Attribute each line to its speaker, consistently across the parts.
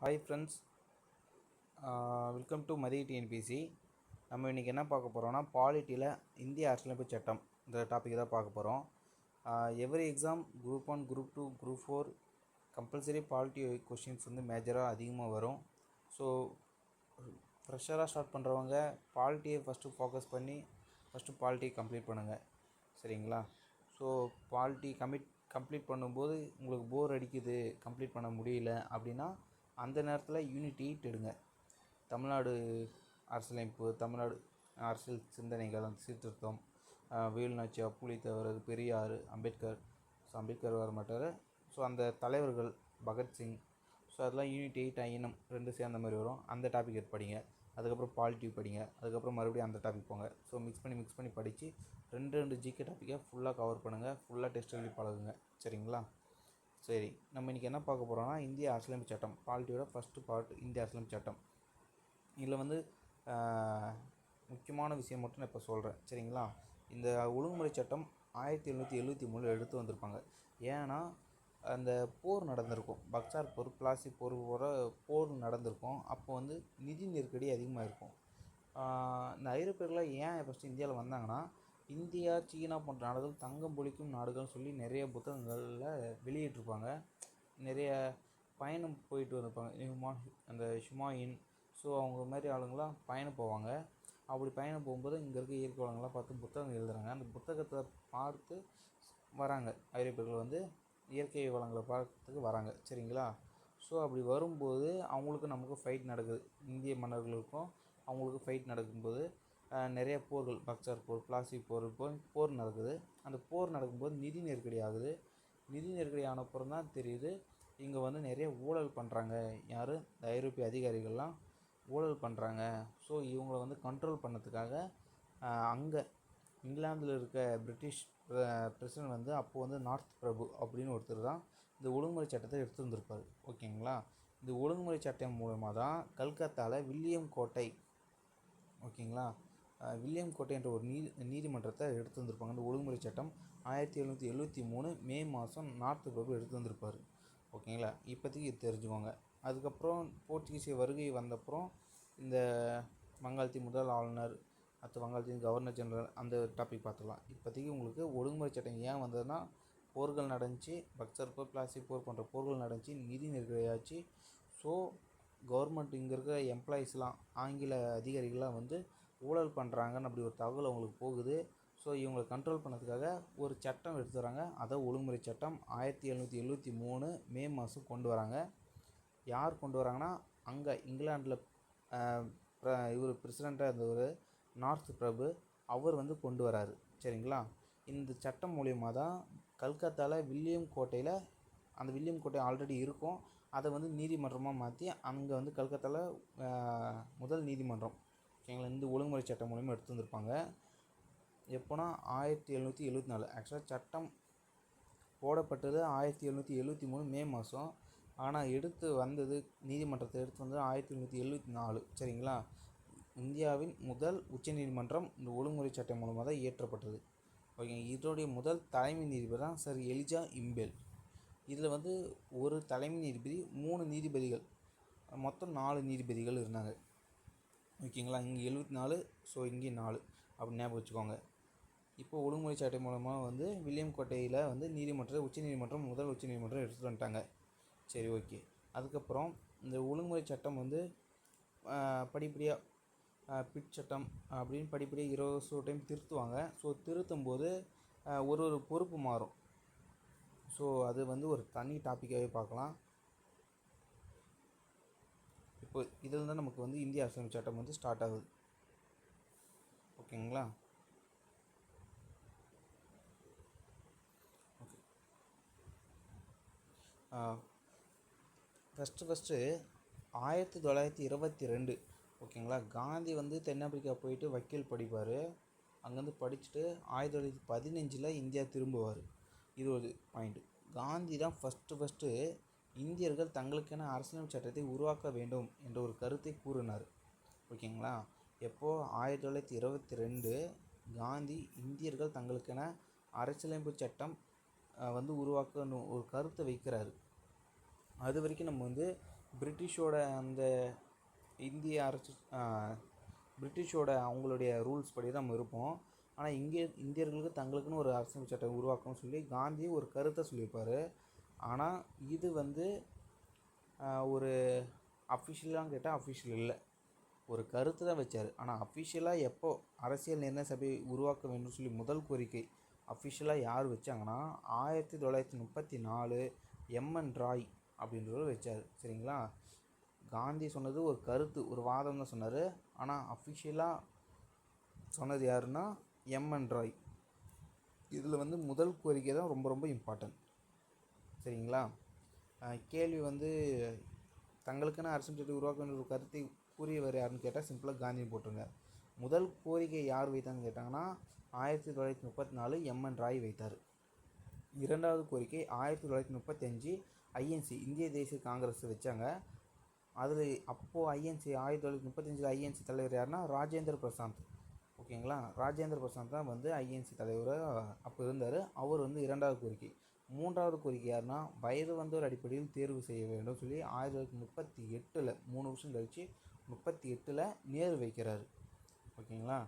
Speaker 1: Hi friends welcome to மதிய TNPSC நம்ம இன்றைக்கி என்ன பார்க்க போகிறோம்னா பாலிட்டியில் இந்திய அரசியலமைப்பு சட்டம் இந்த டாபிக் தான் பார்க்க போகிறோம் every exam group one group two group four compulsory polity questions வந்து மேஜராக அதிகமாக வரும். ஸோ ஃப்ரெஷராக ஸ்டார்ட் பண்ணுறவங்க பாலிட்டியை ஃபஸ்ட்டு ஃபோக்கஸ் பண்ணி ஃபஸ்ட்டு பாலிட்டியை கம்ப்ளீட் பண்ணுங்கள் சரிங்களா? ஸோ பாலிட்டி கமிட் கம்ப்ளீட் பண்ணும்போது உங்களுக்கு போர் அடிக்குது கம்ப்ளீட் பண்ண முடியல அப்படின்னா அந்த நேரத்தில் யூனிட் எயிட் எடுங்க தமிழ்நாடு அரசியலமைப்பு தமிழ்நாடு அரசியல் சிந்தனைகள் அந்த சீர்திருத்தம் ஆஹ் வேலுநாச்சியா புலித்தேவர் பெரியார் அம்பேத்கர். ஸோ அம்பேத்கர் வர மாட்டார். ஸோ அந்த தலைவர்கள் பகத்சிங் ஸோ அதெல்லாம் யூனிட் எயிட் ஐஎன்எம் ரெண்டு சேர்ந்த மாதிரி வரும். அந்த டாபிக் எடுத்து படிங்க. அதுக்கப்புறம் பாலிட்டி படிங்க. அதுக்கப்புறம் மறுபடியும் அந்த டாபிக் போங்க. ஸோ மிக்ஸ் பண்ணி மிக்ஸ் பண்ணி படித்து ரெண்டு ரெண்டு ஜிகே டாப்பிக்கை ஃபுல்லாக கவர் பண்ணுங்கள் ஃபுல்லாக டெஸ்ட் எழுதி பழகுங்க. சரிங்களா? சரி நம்ம இன்றைக்கி என்ன பார்க்க போகிறோம்னா இந்திய அரசியலமைப்பு சட்டம். பாலிட்டியோட ஃபஸ்ட்டு பார்ட் இந்திய அரசியலமைப்பு சட்டம். இதில் வந்து முக்கியமான விஷயம் மட்டும் நான் இப்போ சொல்கிறேன் சரிங்களா? இந்த ஒழுங்குமுறை சட்டம் ஆயிரத்தி எழுநூற்றி எழுபத்தி மூணில் எடுத்து வந்திருப்பாங்க. ஏன்னா அந்த போர் நடந்திருக்கும். பக்சார் போர் பிளாசி போர் போகிற போர் நடந்திருக்கும். அப்போ வந்து நிதி நெருக்கடி அதிகமாக இருக்கும். இந்த ஐரோப்பியர்களாக ஏன் ஃபஸ்ட்டு இந்தியாவில் வந்தாங்கன்னா இந்தியா சீனா போன்ற நாடுகள் தங்கம் பொழிக்கும் நாடுகள்னு சொல்லி நிறைய புத்தகங்களில் வெளியிட்டிருப்பாங்க. நிறைய பயணம் போயிட்டு வந்திருப்பாங்க. ஹுமா அந்த ஹுமாயூன் ஸோ அவங்க மாதிரி ஆளுங்களாம் பயணம் போவாங்க. அப்படி பயணம் போகும்போது இங்கே இருக்க இயற்கை வளங்கள்லாம் பார்த்து புத்தகம் எழுதுறாங்க. அந்த புத்தகத்தை பார்த்து வராங்க. ஐரோப்பியர்கள் வந்து இயற்கை வளங்களை பார்க்கறதுக்கு வராங்க. சரிங்களா? ஸோ அப்படி வரும்போது அவங்களுக்கும் நமக்கு ஃபைட் நடக்குது. இந்திய மன்னர்களுக்கும் அவங்களுக்கும் ஃபைட் நடக்கும்போது நிறைய போர்கள் பக்சர் போர் பிளாசி போர் போர் போர் நடக்குது. அந்த போர் நடக்கும்போது நிதி நெருக்கடி ஆகுது. நிதி நெருக்கடி ஆனப்புறம் தான் தெரியுது இங்கே வந்து நிறைய ஊழல் பண்ணுறாங்க யார்? இந்த ஐரோப்பிய அதிகாரிகள்லாம் ஊழல் பண்ணுறாங்க ஸோ இவங்கள வந்து கண்ட்ரோல் பண்ணதுக்காக அங்கே இங்கிலாந்தில் இருக்க பிரிட்டிஷ் பிரசிடென்ட் வந்து அப்போது வந்து நார்த் பிரபு அப்படின்னு ஒருத்தர் தான் இந்த ஒழுங்குமுறை சட்டத்தை எடுத்து வந்திருப்பார் ஓகேங்களா? இந்த ஒழுங்குமுறை சட்டம் மூலமாக தான் கல்கத்தாவில் வில்லியம் கோட்டை ஓகேங்களா? வில்லியம் கோட்டை என்ற ஒரு நீதி நீதிமன்றத்தை எடுத்து வந்திருப்பாங்க இந்த ஒழுங்குமுறை சட்டம் ஆயிரத்தி எழுநூற்றி எழுபத்தி மூணு மே மாதம் நார்த்து பிரபு எடுத்து வந்திருப்பார் ஓகேங்களா? இப்போதைக்கு இது தெரிஞ்சுக்கோங்க. அதுக்கப்புறம் போர்ச்சுகீசிய வருகை வந்தப்புறம் இந்த வங்காளத்தின் முதல் ஆளுநர் அடுத்து வங்காளத்தின் கவர்னர் ஜெனரல் அந்த டாபிக் பார்த்துக்கலாம் இப்போதைக்கு உங்களுக்கு ஒழுங்குமுறை சட்டம் ஏன் வந்ததுன்னா போர்கள் நடந்துச்சு பக்சர் போர் பிளாஸ்டிக் போர் போன்ற போர்கள் நடந்துச்சு நிதி நெருக்கடியாச்சு. ஸோ கவர்மெண்ட் இங்கே இருக்கிற எம்ப்ளாயீஸ்லாம் ஆங்கில அதிகாரிகள்லாம் வந்து ஊழல் பண்ணுறாங்கன்னு அப்படி ஒரு தகவல் அவங்களுக்கு போகுது. ஸோ இவங்களை கண்ட்ரோல் பண்ணதுக்காக ஒரு சட்டம் எடுத்துறாங்க அதை ஒழுங்குமுறை சட்டம் ஆயிரத்தி எழுநூற்றி எழுபத்தி மூணு மே மாதம் கொண்டு வராங்க. யார் கொண்டு வராங்கன்னா அங்கே இங்கிலாண்டில் இவர் பிரசிடெண்ட்டாக இருந்தவர் நார்த் பிரபு அவர் வந்து கொண்டு வராரு. சரிங்களா? இந்த சட்டம் மூலியமாக தான் கல்கத்தாவில் வில்லியம் கோட்டையில் அந்த வில்லியம் கோட்டை ஆல்ரெடி இருக்கும். அதை வந்து நீதிமன்றமாக மாற்றி அங்கே வந்து கல்கத்தாவில் முதல் நீதிமன்றம் எங்களை இந்த ஒழுங்குமுறை சட்டம் மூலயமா எடுத்து வந்திருப்பாங்க. எப்போனா ஆயிரத்தி எழுநூற்றி எழுபத்தி நாலு ஆக்சுவலாக சட்டம் போடப்பட்டது ஆயிரத்தி எழுநூற்றி எழுபத்தி மூணு மே மாதம் ஆனால் எடுத்து வந்தது நீதிமன்றத்தை எடுத்து வந்தது ஆயிரத்தி எழுநூற்றி எழுபத்தி நாலு சரிங்களா? இந்தியாவின் முதல் உச்சநீதிமன்றம் இந்த ஒழுங்குமுறை சட்டம் மூலமாக தான் இயற்றப்பட்டது. ஓகே இதனுடைய முதல் தலைமை நீதிபதி தான் சார் எலிஜா இம்பேல். இதில் வந்து ஒரு தலைமை நீதிபதி மூணு நீதிபதிகள். மொத்தம் நாலு நீதிபதிகள் இருந்தாங்க. ஓகேங்களா? இங்கே எழுபத்தி நாலு ஸோ இங்கே நாலு. அப்படி ஞாபகம் வச்சுக்கோங்க. இப்போ ஒழுங்குமுறை சட்டம் மூலமாக வந்து வில்லியம் கோட்டையில் வந்து நீதிமன்றம் உச்ச நீதிமன்றம் முதல் உச்ச நீதிமன்றம் எடுத்துகிட்டு வந்துட்டாங்க. சரி ஓகே. அதுக்கப்புறம் இந்த ஒழுங்குமுறை சட்டம் வந்து படிப்படியாக பிட் சட்டம் அப்படின்னு படிப்படியாக இருபது டைம் திருத்துவாங்க. ஸோ திருத்தும் போது ஒரு ஒரு பொறுப்பு மாறும். ஸோ அது வந்து ஒரு தனி டாப்பிக்காகவே பார்க்கலாம். இப்போ இதில் தான் நமக்கு வந்து இந்திய அரசியல் சட்டம் வந்து ஸ்டார்ட் ஆகுது. ஓகேங்களா? ஓகே. ஃபஸ்ட்டு ஃபஸ்ட்டு ஆயிரத்தி தொள்ளாயிரத்தி இருபத்தி ரெண்டு ஓகேங்களா? காந்தி வந்து தென்னாப்பிரிக்கா போயிட்டு வக்கீல் படிப்பார். அங்கேருந்து படிச்சுட்டு ஆயிரத்தி தொள்ளாயிரத்தி பதினஞ்சில் இந்தியா திரும்புவார். இது ஒரு பாயிண்ட்டு காந்தி தான் ஃபஸ்ட்டு ஃபஸ்ட்டு இந்தியர்கள் தங்களுக்கென அரசியலமைப்பு சட்டத்தை உருவாக்க வேண்டும் என்ற ஒரு கருத்தை கூறினார். ஓகேங்களா? எப்போது ஆயிரத்தி தொள்ளாயிரத்தி இருபத்தி ரெண்டு காந்தி இந்தியர்கள் தங்களுக்கென அரசியலமைப்பு சட்டம் வந்து உருவாக்கணும் ஒரு கருத்தை வைக்கிறாரு. அது வரைக்கும் நம்ம வந்து பிரிட்டிஷோட அந்த இந்திய அரசு பிரிட்டிஷோட அவங்களுடைய ரூல்ஸ் படி தான் நம்ம இருப்போம். ஆனால் இங்கே இந்தியர்களுக்கு தங்களுக்குன்னு ஒரு அரசியல் சட்டம் உருவாக்கணும்னு சொல்லி காந்தி ஒரு கருத்தை சொல்லியிருப்பார். ஆனால் இது வந்து ஒரு அஃபிஷியலான்னு கேட்டால் அஃபிஷியல் இல்லை. ஒரு கருத்து தான் வச்சார். ஆனால் அஃபிஷியலாக எப்போ அரசியல் நிர்ணய சபை உருவாக்க வேண்டும் சொல்லி முதல் கோரிக்கை அஃபிஷியலாக யார் வச்சாங்கன்னா ஆயிரத்தி தொள்ளாயிரத்தி முப்பத்தி நாலு எம்என் ராய் அப்படின்றவர் வச்சார். சரிங்களா? காந்தி சொன்னது ஒரு கருத்து ஒரு வாதம் தான் சொன்னார். ஆனால் அஃபிஷியலாக சொன்னது யாருன்னா எம்என் ராய் இதில் வந்து முதல் கோரிக்கை தான் ரொம்ப ரொம்ப இம்பார்ட்டன்ட் சரிங்களா? கேள்வி வந்து தங்களுக்குன்னு அரசு சொல்லி உருவாக்க வேண்டிய ஒரு கருத்தை கூறியவர் யாருன்னு கேட்டால் சிம்பிளாக காந்தி போட்டுருங்க. முதல் கோரிக்கை யார் வைத்தான்னு கேட்டாங்கன்னா ஆயிரத்தி தொள்ளாயிரத்தி முப்பத்தி நாலு எம்என் ராய் வைத்தார். இரண்டாவது கோரிக்கை ஆயிரத்தி தொள்ளாயிரத்தி முப்பத்தஞ்சு ஐஎன்சி இந்திய தேசிய காங்கிரஸ் வச்சாங்க. அதில் அப்போது ஐஎன்சி ஆயிரத்தி தொள்ளாயிரத்தி முப்பத்தஞ்சில் ஐஎன்சி தலைவர் யாருன்னா ராஜேந்திர பிரசாந்த். ஓகேங்களா? ராஜேந்திர பிரசாந்த் தான் வந்து ஐஎன்சி தலைவராக அப்போ இருந்தார். அவர் வந்து இரண்டாவது கோரிக்கை. மூன்றாவது கோரிக்கை யாருன்னா வயது வந்தோர் அடிப்படையில் தேர்வு செய்ய வேண்டும் சொல்லி ஆயிரத்தி தொள்ளாயிரத்தி முப்பத்தி எட்டில் மூணு வருஷம் கழித்து முப்பத்தி எட்டில் நேரு வைக்கிறாரு. ஓகேங்களா?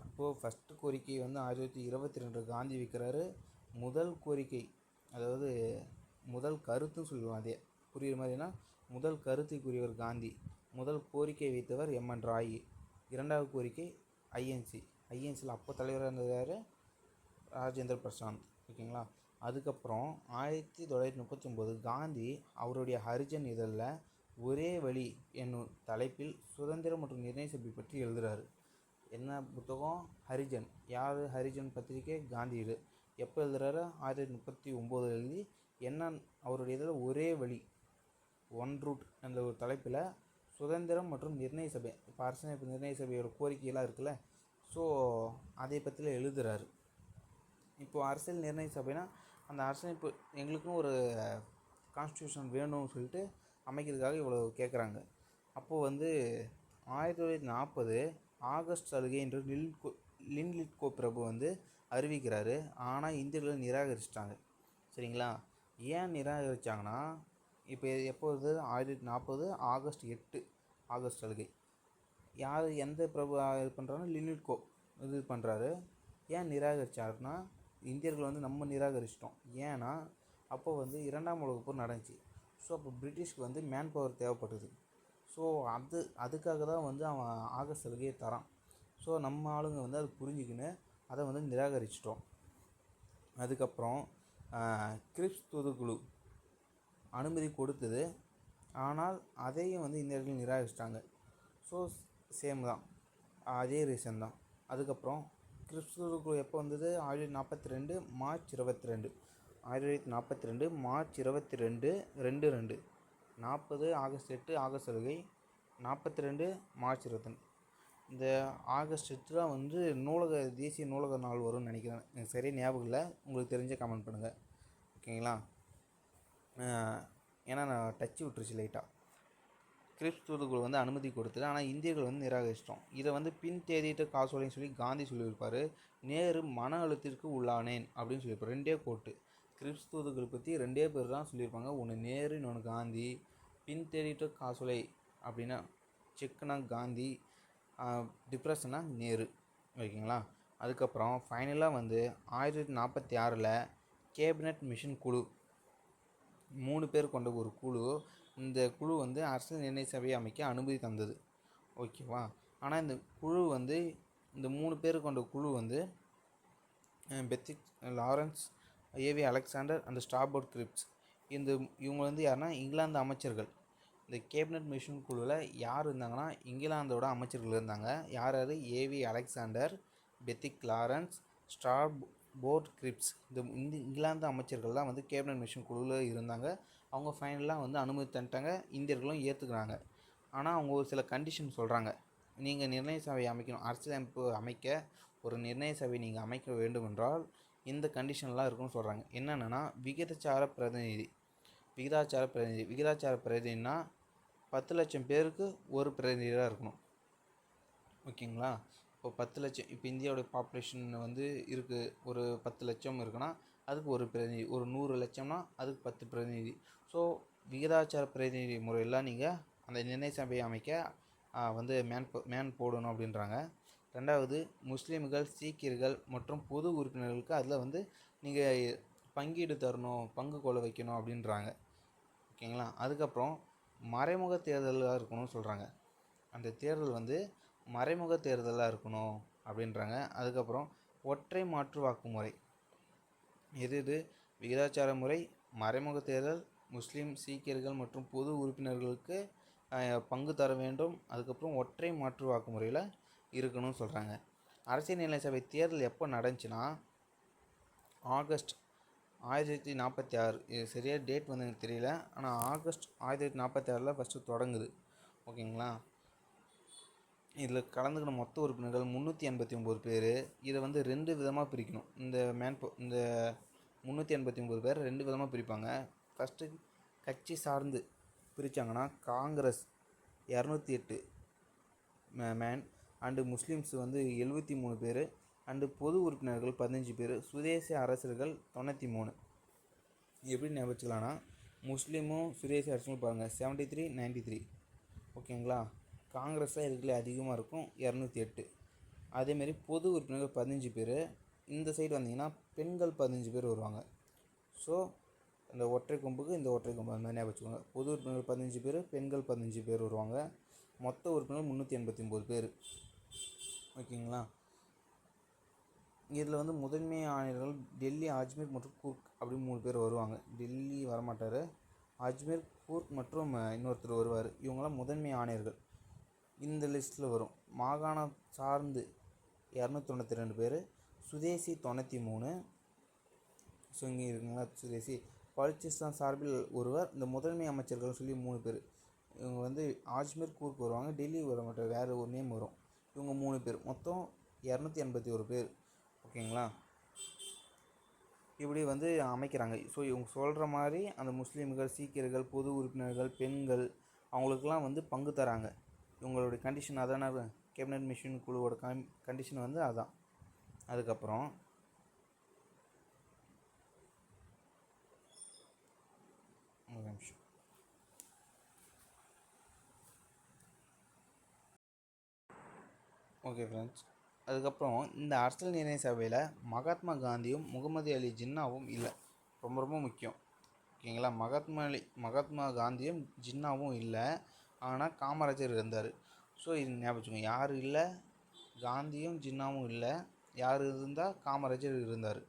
Speaker 1: அப்போது ஃபஸ்ட்டு கோரிக்கை வந்து ஆயிரத்தி தொள்ளாயிரத்தி இருபத்தி ரெண்டு காந்தி வைக்கிறாரு. முதல் கோரிக்கை அதாவது முதல் கருத்துன்னு சொல்லுவோம் அதே. புரியுற மாதிரினா முதல் கருத்துக்குரியவர் காந்தி முதல் கோரிக்கை வைத்தவர் எம்என் ராய். இரண்டாவது கோரிக்கை ஐஎன்சி ஐஎன்சியில் அப்போ தலைவராக இருந்தது யார்? ராஜேந்திர பிரசாந்த். ஓகேங்களா? அதுக்கப்புறம் ஆயிரத்தி தொள்ளாயிரத்தி முப்பத்தி ஒம்பது காந்தி அவருடைய ஹரிஜன் இதழில் ஒரே வழி என்னும் தலைப்பில் சுதந்திரம் மற்றும் நிர்ணய சபை பற்றி எழுதுகிறாரு என்ன புத்தகம்? ஹரிஜன். யார்? ஹரிஜன் பத்திரிக்கை காந்தி இது எப்போ எழுதுறாரு? ஆயிரத்தி முப்பத்தி ஒம்போது எழுதி என்ன அவருடைய இதில் ஒரே வழி ஒன் ரூட் அந்த ஒரு தலைப்பில் சுதந்திரம் மற்றும் நிர்ணய சபை இப்போ அரசியலமைப்பு நிர்ணய சபையோட கோரிக்கையெல்லாம் இருக்குல்ல ஸோ அதை பற்றியில் எழுதுகிறாரு இப்போது அரசியல் நிர்ணய சபைனா அந்த அரசமைப்பு எங்களுக்கும் ஒரு கான்ஸ்டியூஷன் வேணும்னு சொல்லிட்டு அமைக்கிறதுக்காக இவ்வளோ கேட்குறாங்க அப்போது வந்து ஆயிரத்தி தொள்ளாயிரத்தி நாற்பது ஆகஸ்ட் சலுகை என்று லில்கோ லின்லிட்கோ பிரபு வந்து அறிவிக்கிறாரு. ஆனால் இந்தியர்கள் நிராகரிச்சிட்டாங்க. சரிங்களா? ஏன் நிராகரித்தாங்கன்னா இப்போ எப்போது ஆயிரத்தி நாற்பது ஆகஸ்ட் எட்டு ஆகஸ்ட் சலுகை. யார் எந்த பிரபு இது பண்ணுறாங்கன்னா லின்லிட்கோ இது பண்ணுறாரு ஏன் நிராகரித்தாருன்னா இந்தியர்கள் வந்து நம்ம நிராகரிச்சிட்டோம். ஏன்னா அப்போ வந்து இரண்டாம் உலக போர் நடந்துச்சு. ஸோ அப்போ பிரிட்டிஷ்க்கு வந்து மேன் பவர் தேவைப்பட்டது. ஸோ அது அதுக்காக தான் வந்து அவன் ஆகஸ்ட் சலுகையை தரான். ஸோ நம்ம ஆளுங்க வந்து அது புரிஞ்சுக்கின்னு அதை வந்து நிராகரிச்சிட்டோம். அதுக்கப்புறம் கிரிப்ஸ் தூதுக்குழு அனுமதி கொடுத்தது. ஆனால் அதையும் வந்து இந்தியர்கள் நிராகரிச்சிட்டாங்க. ஸோ சேம் தான். அதே ரீசன் தான். அதுக்கப்புறம் கிறிஸ்துவுக்கு எப்போ வந்தது? ஆயிரத்தி நாற்பத்தி ரெண்டு மார்ச் இருபத்தி ரெண்டு ஆயிரத்தி நாற்பத்தி ரெண்டு மார்ச் இருபத்தி ரெண்டு ரெண்டு. ரெண்டு நாற்பது ஆகஸ்ட் எட்டு ஆகஸ்ட் சலுகை நாற்பத்தி ரெண்டு மார்ச் இருபத்தெண்டு இந்த ஆகஸ்ட் எட்டு தான் வந்து நூலக தேசிய நூலக நாள் வரும்னு நினைக்கிறேன். எனக்கு சரியாக ஞாபகம் இல்லை. உங்களுக்கு தெரிஞ்ச கமெண்ட் பண்ணுங்கள் ஓகேங்களா? ஏன்னா நான் டச்சு விட்டுருச்சு லைட்டாக கிரிப்ஸ் வந்து அனுமதி கொடுத்தது. ஆனால் இந்தியர்கள் வந்து நிராகரிச்சிட்டோம். இதை வந்து பின் தேதியிட்ட காசோலைன்னு சொல்லி காந்தி சொல்லியிருப்பார். நேரு மன அழுத்திற்கு உள்ளானேன் அப்படின்னு சொல்லியிருப்பார். ரெண்டே கோட்டு. கிரிப்ஸ் பற்றி ரெண்டே பேர் தான் சொல்லியிருப்பாங்க. ஒன்று நேரு இன்னொன்று காந்தி. பின் தேடிட்டு காசோலை அப்படின்னா செக்குனா காந்தி டிப்ரெஷனா நேரு. ஓகேங்களா? அதுக்கப்புறம் ஃபைனலாக வந்து ஆயிரத்தி நாற்பத்தி ஆறில் கேபினட் மிஷன் குழு மூணு பேர் கொண்ட ஒரு குழு இந்த குழு வந்து அரசியல் நிர்ணய சபையை அமைக்க அனுமதி தந்தது. ஓகேவா? ஆனால் இந்த குழு வந்து இந்த மூணு பேர் கொண்ட குழு வந்து Pethick Lawrence AV Alexander and Stafford Cripps. இந்த இவங்க வந்து யாருன்னா இங்கிலாந்து அமைச்சர்கள். இந்த கேபினட் மிஷன் குழுவில் யார் இருந்தாங்கன்னா இங்கிலாந்தோட அமைச்சர்கள் இருந்தாங்க. யார் யார்? AV Alexander Pethick Lawrence Stafford Cripps. இந்த இந்த இங்கிலாந்து அமைச்சர்கள்லாம் வந்து கேபினட் மிஷன் குழுவில் இருந்தாங்க. அவங்க ஃபைனலாக வந்து அனுமதி தந்துட்டாங்க. இந்தியர்களும் ஏற்றுக்கிறாங்க ஆனால் அவங்க ஒரு சில கண்டிஷன் சொல்கிறாங்க நீங்கள் நிர்ணய சபையை அமைக்கணும். அரசியலமைப்பு அமைக்க ஒரு நிர்ணய சபை நீங்கள் அமைக்க வேண்டுமென்றால் இந்த கண்டிஷன்லாம் இருக்குன்னு சொல்கிறாங்க என்னென்னா விகிதாச்சார பிரதிநிதி. விகிதாச்சார பிரதிநிதி. விகிதாச்சார பிரதிநிதினா பத்து லட்சம் பேருக்கு ஒரு பிரதிநிதியாக இருக்கணும். ஓகேங்களா? இப்போ பத்து லட்சம் இப்போ இந்தியாவோடய பாப்புலேஷன் வந்து இருக்குது ஒரு பத்து லட்சம் இருக்குன்னா அதுக்கு ஒரு பிரதிநிதி ஒரு நூறு லட்சம்னா அதுக்கு பத்து பிரதிநிதி. ஸோ விகிதாச்சார பிரதிநிதி முறையில் நீங்கள் அந்த நிர்ணய சபையை அமைக்க வந்து மேன் போ- மேன் போடணும் அப்படின்றாங்க. ரெண்டாவது முஸ்லீம்கள் சீக்கியர்கள் மற்றும் பொது உறுப்பினர்களுக்கு அதில் வந்து நீங்கள் பங்கீடு தரணும் பங்கு கொள்ள வைக்கணும் அப்படின்றாங்க. ஓகேங்களா? அதுக்கப்புறம் மறைமுக தேர்தலாக இருக்கணும்னு சொல்கிறாங்க அந்த தேர்தல் வந்து மறைமுக தேர்தலாக இருக்கணும் அப்படின்றாங்க. அதுக்கப்புறம் ஒற்றை மாற்று வாக்குமுறை. எது எது விகிதாச்சார முறை மறைமுக தேர்தல் முஸ்லீம் சீக்கியர்கள் மற்றும் பொது உறுப்பினர்களுக்கு பங்கு தர வேண்டும். அதுக்கப்புறம் ஒற்றை மாற்று வாக்குமுறையில் இருக்கணும்னு சொல்கிறாங்க அரசியல் நிலை சபை தேர்தல் எப்போ நடந்துச்சுன்னா ஆகஸ்ட் ஆயிரத்தி தொள்ளாயிரத்தி நாற்பத்தி ஆறு. இது சரியாக டேட் வந்து எனக்கு தெரியல. ஆனால் ஆகஸ்ட் ஆயிரத்தி நாற்பத்தி ஆறில் ஃபஸ்ட்டு தொடங்குது. ஓகேங்களா? இதில் கலந்துக்கின மொத்த உறுப்பினர்கள் முந்நூற்றி எண்பத்தி ஒம்பது பேர். இதை வந்து ரெண்டு விதமாக பிரிக்கணும். இந்த மேன் இந்த முந்நூற்றி எண்பத்தி ஒம்பது பேர் ரெண்டு விதமாக பிரிப்பாங்க. ஃபஸ்ட்டு கட்சி சார்ந்து பிரித்தாங்கன்னா காங்கிரஸ் இரநூத்தி எட்டு மேன் அண்டு முஸ்லீம்ஸ் வந்து எழுபத்தி மூணு பேர் அண்டு பொது உறுப்பினர்கள் பதினஞ்சு பேர் சுதேசி அரசர்கள் தொண்ணூற்றி மூணு. எப்படி ஞாபகம் முஸ்லீமும் சுதேசி அரசும் பாருங்கள் செவன்ட்டி த்ரீ நைன்ட்டி த்ரீ ஓகேங்களா காங்கிரஸ் தான் இதுக்குள்ளே அதிகமாக இருக்கும் இரநூத்தி எட்டு. அதேமாரி பொது உறுப்பினர்கள் பதினஞ்சு பேர். இந்த சைடு வந்தீங்கன்னா பெண்கள் பதினஞ்சு பேர் வருவாங்க. ஸோ இந்த ஒற்றை கொம்புக்கு இந்த ஒற்றை கொம்பு அந்த மாதிரி ஞாபகம் வச்சுக்கோங்க. பொது உறுப்பினர்கள் பதினஞ்சு பேர் பெண்கள் பதினஞ்சு பேர் வருவாங்க. மொத்த உறுப்பினர் முந்நூற்றி எண்பத்தி ஒம்பது பேர். ஓகேங்களா? இதில் வந்து முதன்மை ஆணையர்கள் டெல்லி அஜ்மீர் மற்றும் கூர்க் அப்படின்னு மூணு பேர் வருவாங்க. டெல்லி வரமாட்டார். அஜ்மீர் கூர்க் மற்றும் இன்னொருத்தர் வருவார். இவங்களாம் முதன்மை ஆணையர்கள். இந்த லிஸ்ட்டில் வரும். மாகாணம் சார்ந்து இரநூத்தி தொண்ணூற்றி ரெண்டு பேர் சுதேசி தொண்ணூற்றி மூணு. ஸோ இங்கே இருக்குங்களா சுதேசி. பலுச்சிஸ்தான் சார்பில் ஒருவர் இந்த முதன்மை அமைச்சர்கள் சொல்லி மூணு பேர். இவங்க வந்து ஆஜ்மீர் கூர்க்கு வருவாங்க டெல்லி வர மாட்டோம் வேறு ஒரு நேம் வரும். இவங்க மூணு பேர். மொத்தம் இரநூத்தி எண்பத்தி ஒரு பேர். ஓகேங்களா? இப்படி வந்து அமைக்கிறாங்க. ஸோ இவங்க சொல்கிற மாதிரி அந்த முஸ்லீம்கள் சீக்கியர்கள் பொது உறுப்பினர்கள் பெண்கள் அவங்களுக்கெல்லாம் வந்து பங்கு தராங்க. இவங்களுடைய கண்டிஷன் அதான? கேபினட் மிஷின் குழுவோட கண்டிஷன் வந்து அதான். அதுக்கப்புறம் ஒரு நிமிஷம். ஓகே ஃப்ரெண்ட்ஸ் அதுக்கப்புறம் இந்த அரசியல் நிர்ணய சபையில் மகாத்மா காந்தியும் முகமது அலி ஜின்னாவும் இல்லை. ரொம்ப ரொம்ப முக்கியம். ஓகேங்களா மகாத்மா அலி மகாத்மா காந்தியும் ஜின்னாவும் இல்லை. ஆனால் காமராஜர் இருந்தார். ஸோ இது ஞாபகம் வச்சுக்கோங்க. யார் இல்லை. காந்தியும் ஜின்னாவும் இல்லை. யார் இருந்தால் காமராஜர் இருந்தார்.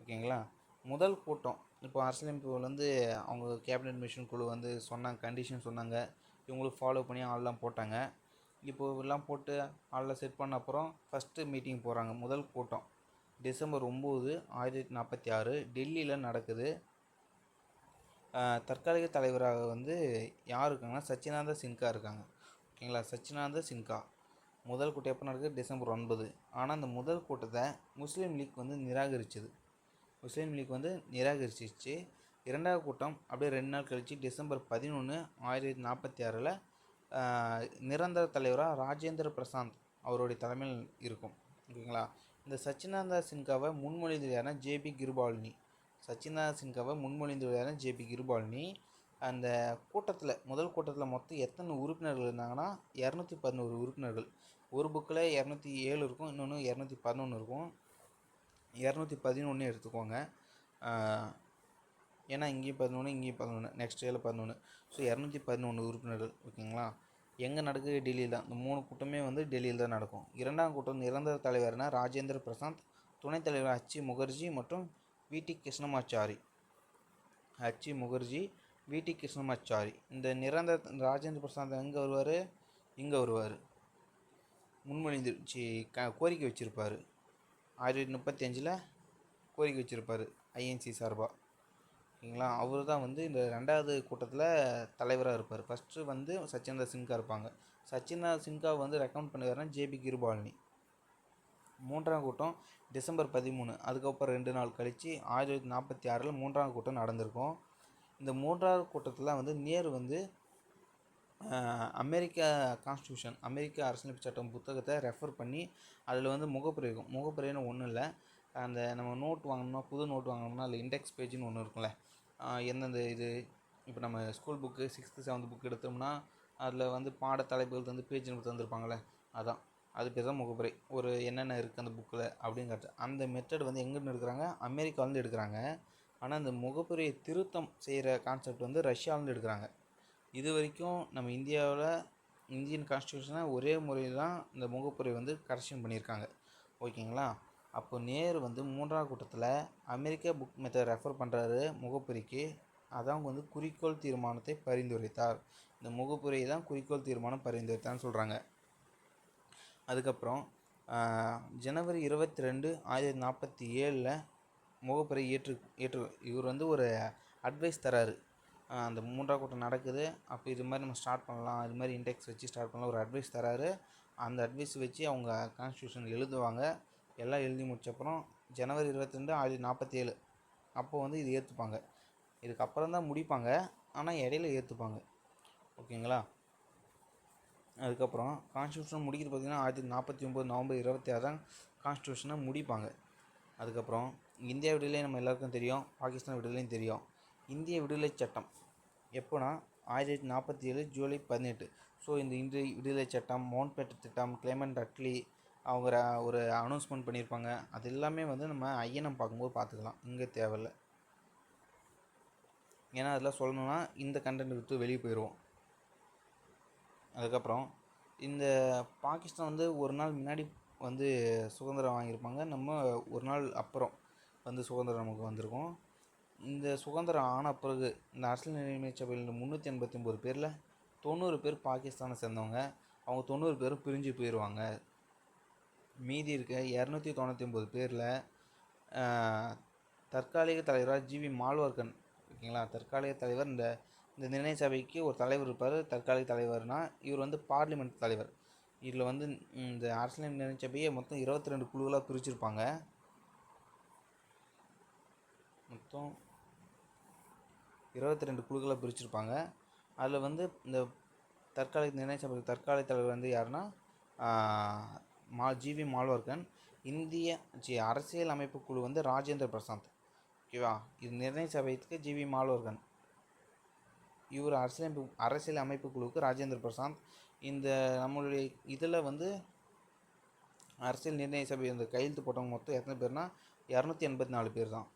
Speaker 1: ஓகேங்களா? முதல் கூட்டம். இப்போ அரசியலமைப்புலேருந்து அவங்க கேபினட் மிஷன் குழு வந்து சொன்னாங்க கண்டிஷன் சொன்னாங்க. இவங்களுக்கு ஃபாலோ பண்ணி ஆள்லாம் போட்டாங்க. இப்போ எல்லாம் போட்டு ஆள்லாம் செட் பண்ண அப்புறம் ஃபஸ்ட்டு மீட்டிங் போகிறாங்க முதல் கூட்டம். டிசம்பர் ஒம்பது ஆயிரத்தி நாற்பத்தி ஆறு டெல்லியில் நடக்குது. தற்காலிக தலைவராக வந்து யார் இருக்காங்கன்னா சச்சினாந்த சின்கா இருக்காங்க. ஓகேங்களா? சச்சினாந்த சின்கா முதல் கூட்டம் எப்போ நடக்குது? டிசம்பர் ஒன்பது. ஆனால் அந்த முதல் கூட்டத்தை முஸ்லீம் லீக் வந்து நிராகரிச்சது. முஸ்லீம் லீக் வந்து நிராகரிச்சிச்சு. இரண்டாவது கூட்டம் அப்படியே ரெண்டு நாள் கழித்து டிசம்பர் பதினொன்று ஆயிரத்தி நாற்பத்தி ஆறில் நிரந்தர தலைவராக ராஜேந்திர பிரசாந்த் அவருடைய தலைமையில் இருக்கும். ஓகேங்களா? இந்த சச்சினானந்தா சின்காவை முன்மொழிந்தவரான ஜேபி கிருபாலினி. சச்சினானந்தா சின்காவை முன்மொழிந்தவரான ஜேபி கிருபாலினி. அந்த கூட்டத்தில் முதல் கூட்டத்தில் மொத்தம் எத்தனை உறுப்பினர்கள் இருந்தாங்கன்னா இரநூத்தி பதினோரு உறுப்பினர்கள். ஒரு புக்கில் இரநூத்தி ஏழு இருக்கும் இன்னொன்று இரநூத்தி பதினொன்று இருக்கும். இரநூத்தி பதினொன்று எடுத்துக்கோங்க. ஏன்னா இங்கேயும் பதினொன்று இங்கேயும் பதினொன்று நெக்ஸ்ட் இயரில் பதினொன்று ஸோ இரநூத்தி பதினொன்று உறுப்பினர்கள் ஓகேங்களா? எங்கே நடக்குது டெல்லியில் தான். இந்த மூணு கூட்டமே வந்து டெல்லியில் தான் நடக்கும். இரண்டாம் கூட்டம் நிரந்தர தலைவர்னா ராஜேந்திர பிரசாந்த் துணைத் தலைவர் அச்சி முகர்ஜி மற்றும் விடி கிருஷ்ணமாச்சாரி. அச்சி முகர்ஜி விடி கிருஷ்ணமாச்சாரி. இந்த நிரந்தர ராஜேந்திர பிரசாந்த் எங்கே வருவார்? இங்கே வருவார். முன்மொழிந்து க கோரிக்கை வச்சுருப்பார். ஆயிரத்தி முப்பத்தி அஞ்சில் கோரிக்கை வச்சுருப்பார் ஐஎன்சி சார்பாக ஓகேங்களா? அவர் தான் வந்து இந்த ரெண்டாவது கூட்டத்தில் தலைவராக இருப்பார். ஃபஸ்ட்டு வந்து சச்சிந்தா சின்கா இருப்பாங்க. சச்சிந்தா சின்கா வந்து ரெக்கமெண்ட் பண்ணுவார்னா ஜேபி கிருபாலினி. மூன்றாம் கூட்டம் டிசம்பர் பதிமூணு. அதுக்கப்புறம் ரெண்டு நாள் கழித்து ஆயிரத்தி தொள்ளாயிரத்தி நாற்பத்தி ஆறில் மூன்றாம் கூட்டம் நடந்திருக்கும். இந்த மூன்றாவது கூட்டத்தில் வந்து நேரு வந்து அமெரிக்க கான்ஸ்டியூஷன் அமெரிக்க அரசியலமைப்பு சட்டம் புத்தகத்தை ரெஃபர் பண்ணி அதில் வந்து முகப்புரை இருக்கும் முகப்புரைன்னு ஒன்றும் இல்லை. அந்த நம்ம நோட் வாங்கணும்னா புது நோட் வாங்கணும்னா அதில் இண்டெக்ஸ் பேஜ்னு ஒன்று இருக்கும்ல. எந்தெந்த இது? இப்போ நம்ம school book sixth seventh book எடுத்தோம்னா அதில் வந்து பாட தலைப்புகள் வந்து பேஜ் நம்பர் தந்திருப்பாங்கள்ல அதான். அது பேர் தான் முகப்புரை. ஒரு என்னென்ன இருக்குது அந்த புக்கில் அப்படிங்கிறது. அந்த மெத்தட் வந்து எங்கேருந்து எடுக்கிறாங்க? அமெரிக்காவிலேருந்து எடுக்கிறாங்க. ஆனால் அந்த முகப்புரையை திருத்தம் செய்கிற கான்செப்ட் வந்து ரஷ்யாவிலேருந்து எடுக்கிறாங்க. இது வரைக்கும் நம்ம இந்தியாவில் இந்தியன் கான்ஸ்டியூஷனை ஒரே முறையில் தான் இந்த முகப்புரை வந்து கரெக்ஷன் பண்ணியிருக்காங்க. ஓகேங்களா? அப்போ நேரு வந்து மூன்றாவது கூட்டத்தில் அமெரிக்கா புக் மெத்தட் ரெஃபர் பண்ணுறாரு முகப்புரிக்கு. அதான் வந்து குறிக்கோள் தீர்மானத்தை பரிந்துரைத்தார். இந்த முகப்புரை தான் குறிக்கோள் தீர்மானம் பரிந்துரைத்தான்னு சொல்கிறாங்க அதுக்கப்புறம் ஜனவரி இருபத்தி ரெண்டு ஆயிரத்தி நாற்பத்தி ஏழில் முகப்புரை ஏற்று ஏற்று இவர் வந்து ஒரு அட்வைஸ் தராரு. அந்த மூன்றாம் கூட்டம் நடக்குது. அப்போ இது மாதிரி நம்ம ஸ்டார்ட் பண்ணலாம். இது மாதிரி இண்டெக்ஸ் வச்சு ஸ்டார்ட் பண்ணலாம். ஒரு அட்வைஸ் தராரு. அந்த அட்வைஸ் வச்சு அவங்க கான்ஸ்டியூஷன் எழுதுவாங்க. எல்லாம் எழுதி முடிச்சப்பறம் ஜனவரி இருபத்தி ரெண்டு ஆயிரத்தி நாற்பத்தி ஏழு அப்போ வந்து இது ஏற்றுப்பாங்க இதுக்கப்புறம் தான் முடிப்பாங்க. ஆனால் இடையில ஏற்றுப்பாங்க ஓகேங்களா? அதுக்கப்புறம் கான்ஸ்டியூஷன் முடிக்கிறது பார்த்திங்கன்னா ஆயிரத்தி நாற்பத்தி ஒம்பது நவம்பர் இருபத்தி ஆறு தான் கான்ஸ்டியூஷனை முடிப்பாங்க. அதுக்கப்புறம் இந்தியா விடுதலையும் நம்ம எல்லாருக்கும் தெரியும். பாகிஸ்தான் விடுதலையும் தெரியும். இந்திய விடுதலை சட்டம். எப்போனா ஆயிரத்தி நாற்பத்தி ஏழு ஜூலை பதினெட்டு. ஸோ இந்த இந்திய விடுதலை சட்டம் மவுண்ட்பேட் திட்டம் கிளைமண்ட் அட்லி அவங்க ஒரு அனௌன்ஸ்மெண்ட் பண்ணியிருப்பாங்க அது எல்லாமே வந்து நம்ம ஐயனம் பார்க்கும்போது பார்த்துக்கலாம். இங்கே தேவையில்ல. ஏன்னா அதெல்லாம் சொல்லணும்னா இந்த கண்டென்ட் விட்டு வெளியே போயிடுவோம் அதுக்கப்புறம் இந்த பாகிஸ்தான் வந்து ஒரு நாள் முன்னாடி வந்து சுதந்திரம் வாங்கியிருப்பாங்க. நம்ம ஒரு நாள் அப்புறம் வந்து சுதந்திரம் நமக்கு வந்திருக்கும். இந்த சுதந்திரம் ஆன பிறகு இந்த அரசியல் நிலைமை சபையில் முந்நூற்றி எண்பத்தி ஒம்பது பேரில் தொண்ணூறு பேர் பாகிஸ்தானை சேர்ந்தவங்க. அவங்க தொண்ணூறு பேரும் பிரிஞ்சு போயிடுவாங்க மீதி இருக்க இரநூத்தி தொண்ணூற்றி ஒம்பது பேரில் தற்காலிக தலைவராக ஜிவி மால்வர்கன் ஓகேங்களா தற்காலிக தலைவர். இந்த இந்த நிர்ணய சபைக்கு ஒரு தலைவர் இருப்பார். தற்காலிக தலைவர்னா இவர் வந்து பார்லிமெண்ட் தலைவர். இதில் வந்து இந்த அரசியல் நிர்ணய சபையை மொத்தம் இருபத்தி ரெண்டு குழுக்களாக பிரிச்சிருப்பாங்க. மொத்தம் இருபத்தி ரெண்டு குழுக்களாக பிரிச்சிருப்பாங்க. அதில் வந்து இந்த தற்காலிக நிர்ணய சபை தற்காலிக தலைவர் வந்து யாருன்னா மா ஜிவி மால்வர்கன். இந்திய ஜி அரசியல் அமைப்பு குழு வந்து ராஜேந்திர பிரசாந்த். ஓகேவா? இது நிர்ணய சபைக்கு ஜிவி மால்வர்கன். இவர் அரசியல் அரசியல் அமைப்பு குழுவுக்கு ராஜேந்திர பிரசாந்த். இந்த நம்மளுடைய இதில் வந்து அரசியல் நிர்ணய சபை இந்த கையெழுத்து போட்டவங்க மொத்தம் எத்தனை பேர்னா இரநூத்தி எண்பத்தி நாலு பேர் தான்.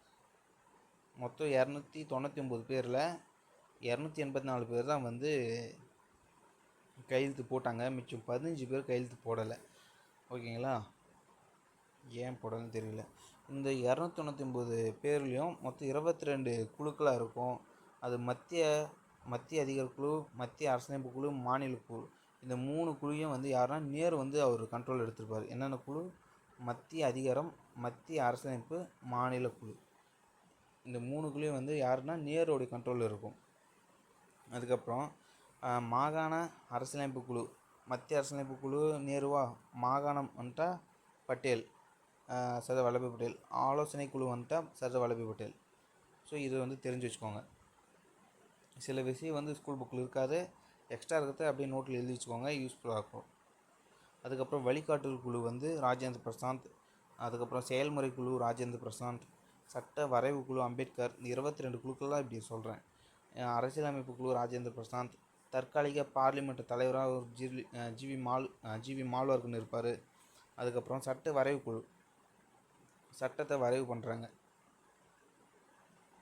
Speaker 1: மொத்தம் இரநூத்தி தொண்ணூற்றி ஒம்பது பேரில் இரநூத்தி எண்பத்தி நாலு பேர் தான் வந்து கையெழுத்து போட்டாங்க. மிச்சம் பதினஞ்சு பேர் கையெழுத்து போடலை. ஓகேங்களா? ஏன் போடலைன்னு தெரியல. இந்த இரநூத்தி தொண்ணூற்றி ஒம்பது பேர்லேயும் மொத்தம் இருபத்தி ரெண்டு குழுக்களாக இருக்கும். அது மத்திய மத்திய அதிகார குழு மத்திய அரசமைப்பு குழு மாநில குழு. இந்த மூணு குழுவையும் வந்து யாருன்னா நேரு வந்து அவர் கண்ட்ரோல் எடுத்திருப்பார். என்னென்ன குழு? மத்திய அதிகாரம் மத்திய அரசமைப்பு மாநில குழு. இந்த மூணு வந்து யாருன்னா நியருடைய கண்ட்ரோலில் இருக்கும். அதுக்கப்புறம் மாகாண அரசியலமைப்பு குழு மத்திய அரசியலமைப்பு குழு நேருவா மாகாணம் வந்துட்டா பட்டேல் சர்தார் வல்லபாய் பட்டேல் ஆலோசனை குழு வந்துட்டா சர்தார் வல்லபாய் பட்டேல். ஸோ இது வந்து தெரிஞ்சு வச்சுக்கோங்க. சில விஷயம் வந்து ஸ்கூல் புக்கில் இருக்காது. எக்ஸ்ட்ரா இருக்கிறத அப்படியே நோட்டில் எழுதி வச்சுக்கோங்க யூஸ்ஃபுல்லாக இருக்கும். அதுக்கப்புறம் வழிகாட்டுதல் குழு வந்து ராஜேந்திர பிரசாந்த் அதுக்கப்புறம் செயல்முறை குழு ராஜேந்திர பிரசாந்த் சட்ட வரைவு குழு அம்பேத்கர் இந்த இருபத்தி ரெண்டு குழுக்கள்லாம் இப்படி சொல்கிறேன் அரசியலமைப்பு குழு ராஜேந்திர பிரசாந்த் தற்காலிக பார்லிமெண்ட் தலைவராக ஒரு ஜிவி ஜிவி மால் ஜிவி மால்வர்கன் இருப்பார். அதுக்கப்புறம் சட்ட வரைவு குழு சட்டத்தை வரைவு பண்ணுறாங்க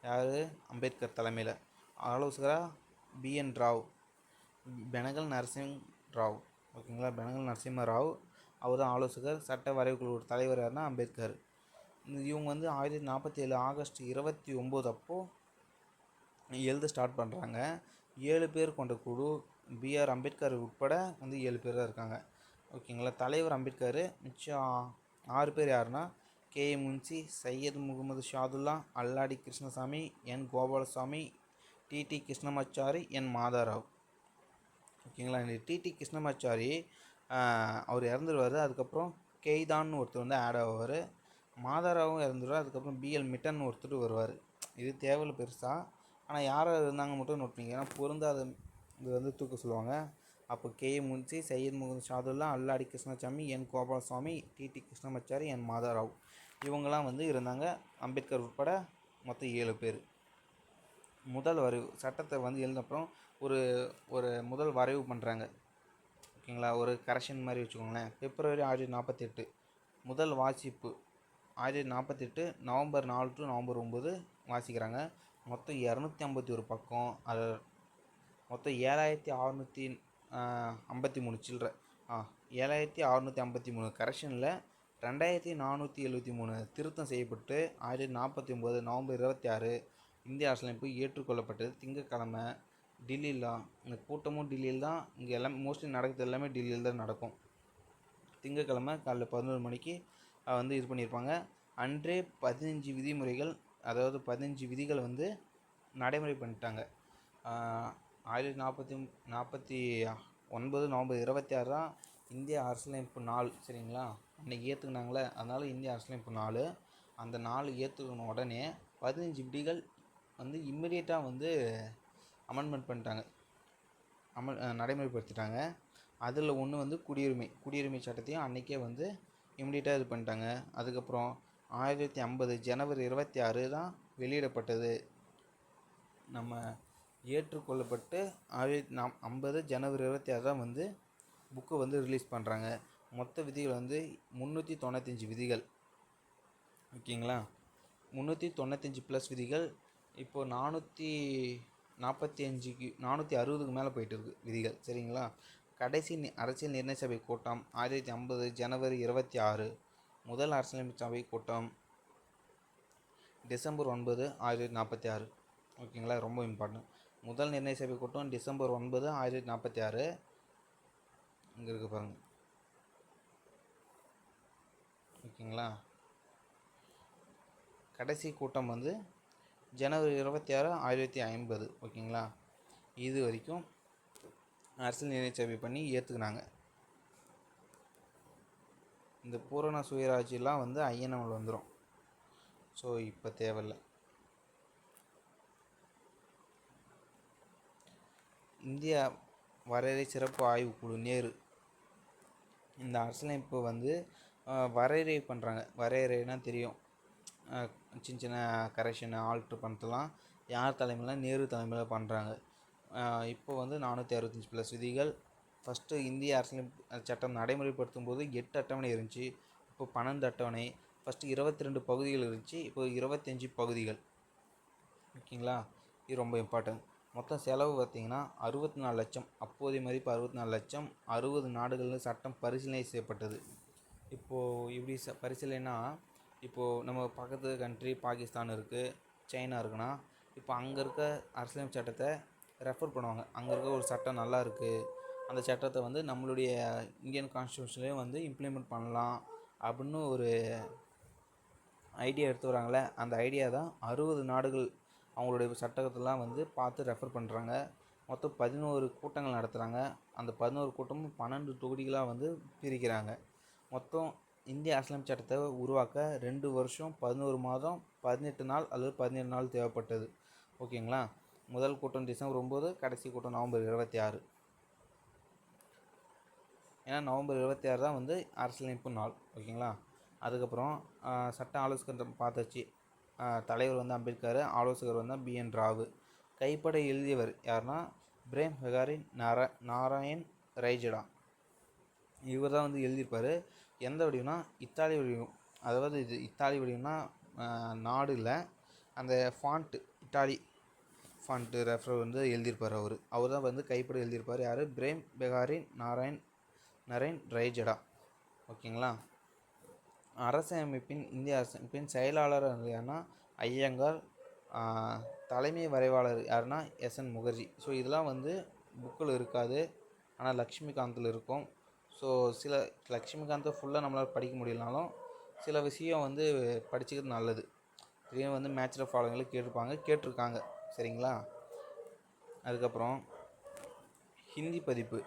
Speaker 1: யார்? அம்பேத்கர் தலைமையில். ஆலோசகராக பிஎன் ராவ். பெனகல் நரசிங் ராவ். ஓகேங்களா? பெனகல் நரசிம்ம ராவ். அவர் தான் ஆலோசகர். சட்ட வரைவு குழு தலைவர் யாருன்னா அம்பேத்கர். இவங்க வந்து ஆயிரத்தி நாற்பத்தி ஏழு ஆகஸ்ட் இருபத்தி ஒம்பது அப்போது எழுத ஸ்டார்ட் பண்ணுறாங்க ஏழு பேர் கொண்ட குழு பிஆர் அம்பேத்கர் உட்பட வந்து ஏழு பேர் தான் இருக்காங்க. ஓகேங்களா? தலைவர் அம்பேத்கர் மிச்சம் ஆறு பேர் யாருன்னா K M Munshi Syed Mohammed Saadulla Alladi Krishnasamy N Gopalaswamy T T Krishnamachari N Madhavrao. ஓகேங்களா? இந்த டிடி கிருஷ்ணமாச்சாரி அவர் இறந்துருவார். அதுக்கப்புறம் கெய்தான்னு ஒருத்தர் வந்து ஆட் ஆவார். மாதாராவும் இறந்துடுவார் அதுக்கப்புறம் பிஎல் மிட்டன் ஒருத்தர் வருவார். இது தேவையில்ல பெருசாக ஆனால் யாராவது இருந்தாங்க மட்டும் நோட் பண்ணிக்க ஏன்னா பொருந்தாத இது வந்து தூக்க சொல்லுவாங்க. அப்போ K Munshi Syed Muhammad Saadullah Alladi Krishnaswami N Gopalaswami TT Krishnamachari N Madhavarao. இவங்கெல்லாம் வந்து இருந்தாங்க. அம்பேத்கர் உட்பட மொத்தம் ஏழு பேர். முதல் வரைவு சட்டத்தை வந்து எழுந்தப்புறம் ஒரு ஒரு முதல் வரைவு பண்ணுறாங்க ஓகேங்களா? ஒரு கரெக்ஷன் மாதிரி வச்சுக்கோங்களேன். பிப்ரவரி ஆயிரத்தி நாற்பத்தெட்டு. முதல் வாசிப்பு. ஆயிரத்தி நாற்பத்தெட்டு நவம்பர் நாலு டு நவம்பர் ஒம்பது வாசிக்கிறாங்க. மொத்தம் இரநூத்தி ஐம்பத்தி ஒரு பக்கம். அது மொத்தம் ஏழாயிரத்தி அறநூற்றி ஐம்பத்தி மூணு சில்லற. ஆ ஏழாயிரத்தி அறநூற்றி ஐம்பத்தி மூணு கரெக்ஷனில் ரெண்டாயிரத்தி நானூற்றி எழுபத்தி மூணு திருத்தம் செய்யப்பட்டு ஆயிரத்தி நாற்பத்தி ஒம்பது நவம்பர் இருபத்தி ஆறு இந்திய அரசியலமைப்பு ஏற்றுக்கொள்ளப்பட்டது. திங்கக்கிழமை டெல்லியில் தான். இந்த கூட்டமும் டெல்லியில் தான். இங்கே எல்லாமே மோஸ்ட்லி நடக்கிறது எல்லாமே டெல்லியில் தான் நடக்கும். திங்கட்கிழமை காலைல பதினோரு மணிக்கு வந்து இது பண்ணியிருப்பாங்க. அன்றே பதினஞ்சு விதிமுறைகள் அதாவது பதினஞ்சு விதிகள் வந்து நடைமுறை பண்ணிட்டாங்க. ஆயிரத்தி நாற்பத்தி நாற்பத்தி ஒன்பது நவம்பர் இருபத்தி ஆறு தான் இந்திய அரசியலமைப்பு நாள் சரிங்களா? அன்றைக்கி ஏற்றுக்கினாங்களே அதனால் இந்திய அரசியலமைப்பு நாள். அந்த நாள் ஏற்றுக்கின உடனே பதினஞ்சு விதிகள் வந்து இம்மிடியட்டாக வந்து அமெண்ட்மெண்ட் பண்ணிட்டாங்க. அமல் நடைமுறைப்படுத்திட்டாங்க. அதில் ஒன்று வந்து குடியுரிமை குடியுரிமை சட்டத்தையும் அன்றைக்கே வந்து இம்மிடியட்டாக இது பண்ணிட்டாங்க. அதுக்கப்புறம் ஆயிரத்தி ஐம்பது ஜனவரி இருபத்தி ஆறு தான் வெளியிடப்பட்டது. நம்ம ஏற்றுக்கொள்ளப்பட்டு ஆயிரத்தி நம் ஐம்பது ஜனவரி இருபத்தி ஆறு தான் வந்து புக்கை வந்து ரிலீஸ் பண்ணுறாங்க மொத்த விதிகள் வந்து முந்நூற்றி தொண்ணூத்தஞ்சு விதிகள். ஓகேங்களா? முந்நூற்றி தொண்ணூத்தஞ்சு ப்ளஸ் விதிகள். இப்போது நானூற்றி நாற்பத்தி அஞ்சுக்கு நானூற்றி அறுபதுக்கு மேலே போயிட்டு இருக்குது விதிகள். சரிங்களா? கடைசி அரசியல் நிர்ணய சபை கூட்டம் ஆயிரத்தி ஐம்பது ஜனவரி இருபத்தி ஆறு. முதல் அரசியல் சபை கூட்டம் டிசம்பர் ஒன்பது ஆயிரத்தி நாற்பத்தி ஆறு. ஓகேங்களா ரொம்ப இம்பார்ட்டன்ட் முதல் நிர்ணய சபை கூட்டம் டிசம்பர் ஒன்பது ஆயிரத்தி நாற்பத்தி ஆறு. இங்கே இருக்கு பாருங்கள் ஓகேங்களா கடைசி கூட்டம் வந்து ஜனவரி இருபத்தி ஆறு ஆயிரத்தி ஐம்பது. ஓகேங்களா இது வரைக்கும் அரசியல் நிலைச்சேவை பண்ணி ஏற்றுக்கினாங்க இந்த பூரண சுயராட்சியெலாம் வந்து ஐயனவில் வந்துடும் ஸோ இப்போ தேவையில்ல. இந்தியா வரையறை சிறப்பு ஆய்வுக்குழு நேரு. இந்த அரசியலமைப்பு வந்து வரையறை பண்ணுறாங்க வரையறைனா தெரியும். சின்ன சின்ன கரெக்ஷன் ஆல்ட்ரு பண்ணுறதுலாம் யார் தலைமையில்? நேரு தலைமையில் பண்ணுறாங்க இப்போ வந்து நானூற்றி அறுபத்தஞ்சி ப்ளஸ் விதிகள். ஃபஸ்ட்டு இந்திய அரசியல் சட்டம் நடைமுறைப்படுத்தும் போது எட்டு அட்டவணை இருந்துச்சு. இப்போ பன்னெண்டு அட்டவணை. ஃபஸ்ட்டு இருபத்தி ரெண்டு பகுதிகள் இருந்துச்சு. இப்போ இருபத்தஞ்சி பகுதிகள். ஓகேங்களா? இது ரொம்ப இம்பார்ட்டன்ட் மொத்தம் செலவு பார்த்தீங்கன்னா அறுபத்தி நாலு லட்சம். அப்போதைய மதிப்பு அறுபத்தி நாலு லட்சம். அறுபது நாடுகளில் சட்டம் பரிசீலனை செய்யப்பட்டது. இப்போது இப்படி ச பரிசீலனைனா இப்போது நம்ம பக்கத்து கண்ட்ரி பாகிஸ்தான் இருக்குது சைனா இருக்குன்னா இப்போ அங்கே இருக்க அரசியலமைப்பு சட்டத்தை ரெஃபர் பண்ணுவாங்க. அங்கே இருக்க ஒரு சட்டம் நல்லா இருக்குது அந்த சட்டத்தை வந்து நம்மளுடைய இந்தியன் கான்ஸ்டியூஷன்லேயும் வந்து இம்ப்ளிமெண்ட் பண்ணலாம் அப்படின்னு ஒரு ஐடியா எடுத்து வராங்களே அந்த ஐடியா தான் அறுபது நாடுகள் அவங்களுடைய சட்டத்தெல்லாம் வந்து பார்த்து ரெஃபர் பண்ணுறாங்க மொத்தம் பதினோரு கூட்டங்கள் நடத்துகிறாங்க அந்த பதினோரு கூட்டமும் பன்னெண்டு தொகுதிகளாக வந்து பிரிக்கிறாங்க. மொத்தம் இந்திய அரசியலமைப்பு சட்டத்தை உருவாக்க ரெண்டு வருஷம் பதினோரு மாதம் பதினெட்டு நாள் அல்லது பதினேழு நாள் தேவைப்பட்டது. ஓகேங்களா? முதல் கூட்டம் டிசம்பர் ஒம்பது கடைசி கூட்டம் நவம்பர் இருபத்தி ஆறு. ஏன்னா நவம்பர் இருபத்தி ஆறு தான் வந்து அரசியலமைப்பு நாள் ஓகேங்களா? அதுக்கப்புறம் சட்ட ஆலோசகர் பார்த்தாச்சு. தலைவர் வந்து அம்பேத்கர் ஆலோசகர் வந்து பிஎன் ராவு. கைப்பட எழுதியவர் யாருன்னா பிரேம் ஹெகாரி நார நாராயண் ரைஜடா. இவர் தான் வந்து எழுதியிருப்பார். எந்த வடிவம்னா இத்தாலி வடிவம். அதாவது இது இத்தாலி வடிவம்னா நாடு இல்லை. அந்த ஃபாண்ட்டு இத்தாலி ஃபாண்ட்டு ரெஃபர் வந்து எழுதியிருப்பார் அவர். அவர் தான் வந்து கைப்பட எழுதியிருப்பார். யார்? பிரேம் பெகாரி நாராயண் நரேன் ரைஜடா ஓகேங்களா? அரசமைப்பின் இந்திய அரசமைப்பின் செயலாளர் யாருன்னா ஐயங்கார் தலைமை வரைவாளர் யாருன்னா எஸ்என் முகர்ஜி. ஸோ இதெல்லாம் வந்து புக்கில் இருக்காது. ஆனால் லக்ஷ்மிகாந்தில் இருக்கும். ஸோ சில லக்ஷ்மிகாந்தை ஃபுல்லாக நம்மளால் படிக்க முடியலனாலும் சில விஷயம் வந்து படிச்சுக்கிறது நல்லது. இதையும் வந்து மேட்சில் ஃபாலோங்களை கேட்டிருப்பாங்க கேட்டிருக்காங்க. சரிங்களா? அதுக்கப்புறம் ஹிந்தி பதிப்பு.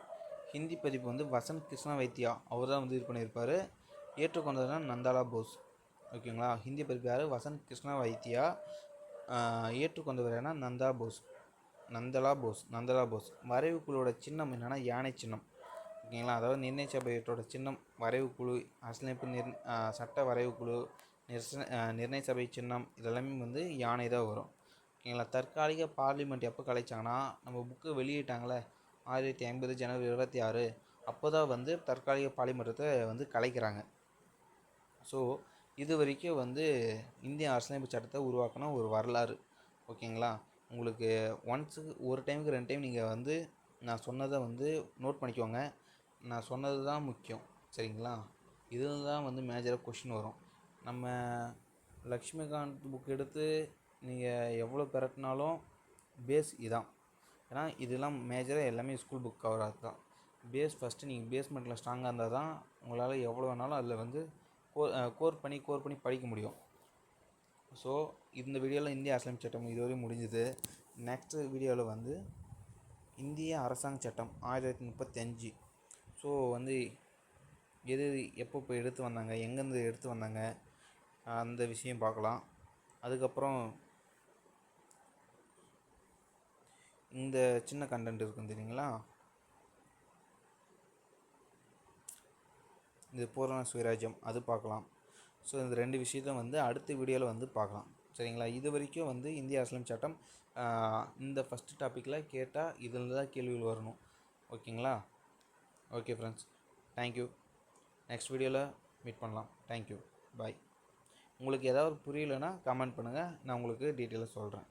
Speaker 1: ஹிந்தி பதிப்பு வந்து வசந்த் கிருஷ்ணா வைத்தியா அவர் தான் வந்து இது பண்ணியிருப்பார். ஏற்றுக்கொண்டதுனா நந்தாலா போஸ். ஓகேங்களா? ஹிந்தி பதிப்பு யார்? வசந்த் கிருஷ்ணா வைத்தியா. ஏற்றுக்கொண்டவர் யார்னா நந்தா போஸ். நந்தலா போஸ். நந்தலா போஸ். வரைவு குழுவோட சின்னம் என்னென்னா யானை சின்னம். ஓகேங்களா? அதாவது நிர்ணய சபையோட சின்னம் வரைவு குழு அரசியலமைப்பு நிர் சட்ட வரைவு குழு நிர்சன நிர்ணய சபை சின்னம் இதெல்லாமே வந்து யானை தான் வரும். ஓகேங்களா தற்காலிக பார்லிமெண்ட் எப்போ கலைச்சாங்கன்னா நம்ம புக்கு வெளியிட்டாங்களே ஆயிரத்தி ஐம்பது ஜனவரி இருபத்தி ஆறு. அப்போ தான் வந்து தற்காலிக பார்லிமெண்டத்தை வந்து கலைக்கிறாங்க. ஸோ இது வரைக்கும் வந்து இந்திய அரசியலமைப்பு சட்டத்தை உருவாக்கின ஒரு வரலாறு. ஓகேங்களா? உங்களுக்கு ஒன்ஸுக்கு ஒரு டைமுக்கு ரெண்டு டைம் நீங்கள் வந்து நான் சொன்னதை வந்து நோட் பண்ணிக்கோங்க. நான் சொன்னது தான் முக்கியம். சரிங்களா? இதில் தான் வந்து மேஜராக கொஷின் வரும். நம்ம லக்ஷ்மிகாந்த் புக் எடுத்து நீங்கள் எவ்வளோ பெரட்டினாலும் பேஸ் இதான். ஏன்னா இதெல்லாம் மேஜராக எல்லாமே ஸ்கூல் புக் கவர் ஆகுது தான் பேஸ் ஃபஸ்ட்டு நீங்கள் பேஸ்மெண்ட்டில் ஸ்ட்ராங்காக இருந்தால் தான் உங்களால் எவ்வளோ வேணாலும் அதில் வந்து கோர் கோர் பண்ணி கோர் பண்ணி படிக்க முடியும். ஸோ இந்த வீடியோவில் இந்திய அரசியலமைப்பு சட்டம் இதுவரையும் முடிஞ்சுது. நெக்ஸ்ட் வீடியோவில் வந்து இந்திய அரசாங்க சட்டம் ஆயிரத்தி முப்பத்தி அஞ்சு. ஸோ வந்து எது எப்போ போய் எடுத்து வந்தாங்க எங்கேருந்து எடுத்து வந்தாங்க அந்த விஷயம் பார்க்கலாம். அதுக்கப்புறம் இந்த சின்ன கண்டென்ட் இருக்கும் தெரியுங்களா? இது பூரண சுயராஜ்யம் அது பார்க்கலாம். ஸோ இந்த ரெண்டு விஷயத்த வந்து அடுத்த வீடியோவில் வந்து பார்க்கலாம். சரிங்களா? இது வரைக்கும் வந்து இந்திய அரசியலம் சட்டம் இந்த ஃபஸ்ட்டு டாப்பிக்கில் கேட்டால் இதில் தான் கேள்விகள் வரணும். ஓகேங்களா? Okay friends thank you next வீடியோவில் மீட் பண்ணலாம். தேங்க்யூ பாய் உங்களுக்கு ஏதாவது புரியலைன்னா கமெண்ட் பண்ணுங்கள் நான் உங்களுக்கு டீட்டெயிலாக சொல்கிறேன்